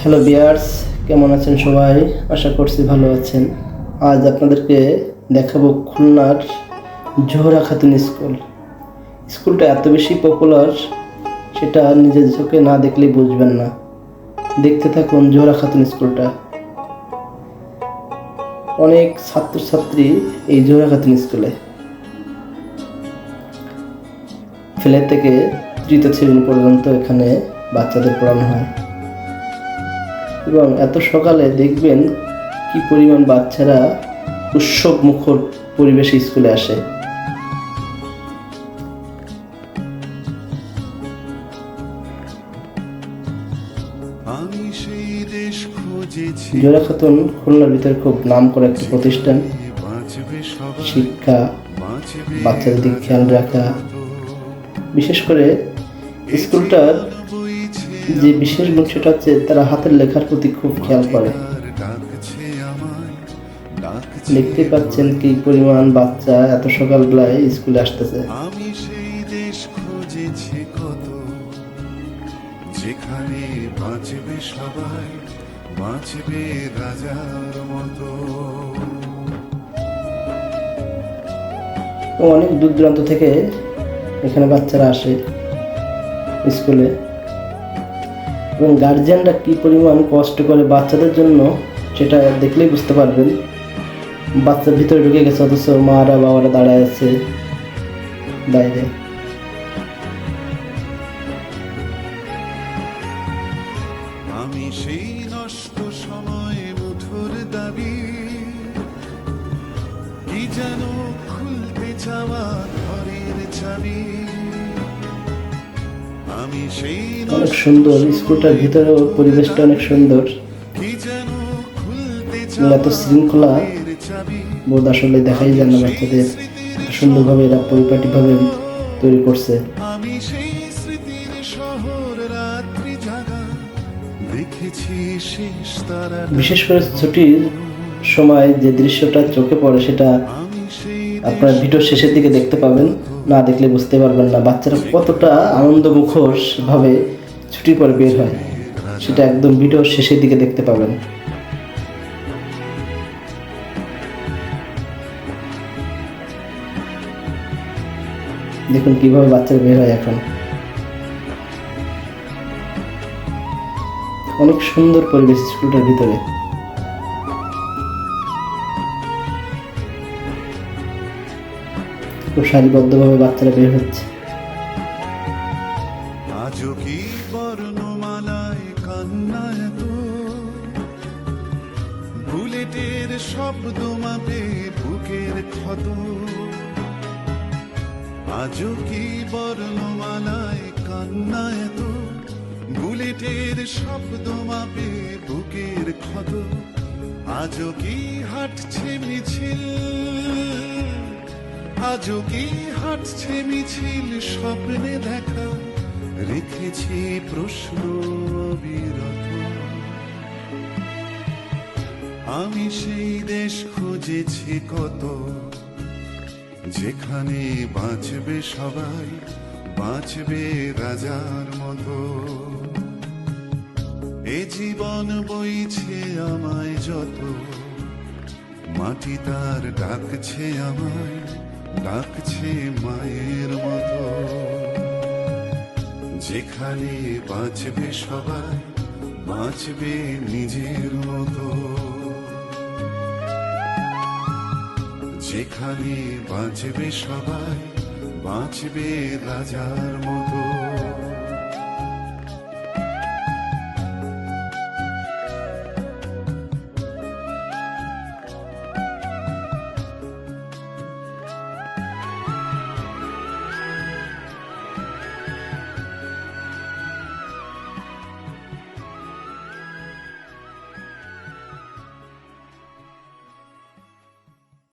Hello বিয়ার্স কেমন আছেন সবাই? আশা করছি ভালো আছেন। আজ আপনাদেরকে দেখাবো খুলনার জোহরা খাতুন স্কুল। স্কুলটা এত বেশি পপুলার সেটা নিজের চোখে না দেখলেই বুঝবেন না। দেখতে থাকুন জোহরা খাতুন স্কুলটা। অনেক ছাত্রছাত্রী এই জোহরা খাতুন স্কুলে। ফেলে থেকে তৃতীয় শ্রেণি পর্যন্ত এখানে বাচ্চাদের পড়ানো হয়। এবং এত সকালে দেখবেন কি পরিমাণ বাচ্চারা উৎসব মুখর পরিবেশে স্কুলে আসে। জোড়া খাতুন খুলনার ভিতরে খুব নাম করা একটি প্রতিষ্ঠান শিক্ষা বাচ্চাদের দিকে খেয়াল রাখা। বিশেষ করে স্কুলটার যে বিশেষ গুণ সেটা হচ্ছে তারা হাতের লেখার প্রতি খুব খেয়াল করে। দেখতে পাচ্ছেন কি পরিমাণ বাচ্চা এত সকালবেলায় স্কুলে আসতেছে। আমি সেই দেশ খুঁজেছি কত যেখানে বাঁচবে সবাই বাঁচবে রাজার মতো। অনেক দূর দূরান্ত থেকে এখানে বাচ্চারা আসে স্কুলে। এবং গার্জিয়ানরা কি পরিমাণ কষ্ট করে বাচ্চাদের জন্য সেটা দেখলেই বুঝতে পারবেন। বাচ্চা ভিতরে ঢুকে গেছে, অথচ মারা, বাবারা দাঁড়ায় আছে বাইরে। আমি সেই সময় দাবি যেন খুলতে চাওয়া ঘরের চাবি। অনেক সুন্দর স্কুলটার ভিতরেও পরিবেশটা অনেক সুন্দর। এত শৃঙ্খলা বোধ আসলে দেখাই যায় না বাচ্চাদের সুন্দরভাবে এরা পরিপাটিভাবে তৈরি করছে। বিশেষ করে ছুটির সময় যে দৃশ্যটা চোখে পড়ে সেটা আপনার ভিডিও শেষের দিকে দেখতে পাবেন। না দেখলে বুঝতে পারবেন না। বাচ্চারা কতটা আনন্দ মুখোশ ভাবে ছুটির পর বের হয়, সেটা একদম ভিডিও শেষের দিকে দেখতে পাবেন। দেখুন কীভাবে বাচ্চারা বের হয় এখন। অনেক সুন্দর পরিবেশ স্কুলটার ভিতরে। খুব সারিবদ্ধভাবে বাচ্চারা বের হচ্ছে। আজও কি বর্ণমালায় কান্নায় তো বুলেটের শব্দ মাপে বুকের ক্ষত। আজও কি বর্ণমালায় কান্নায় তো বুলেটের শব্দ মাপে বুকের ক্ষত। আজও কি হাঁটছে মিছিল? আজও কি হাঁটছে মিছিল স্বপ্নে দেখা? রেখেছি প্রশ্ন বিরত আমি সেই দেশ খুঁজেছি কত? যেখানে বাঁচবে সবাই, বাঁচবে রাজার মতো। এ জীবন বইছে আমায় যত, মাটি তার ডাকছে আমায়। ডাকছে মায়ের মতো। যেখানে বাঁচবে সবাই, বাঁচবে নিজের মতো। যেখানে বাঁচবে সবাই, বাঁচবে রাজার মতো।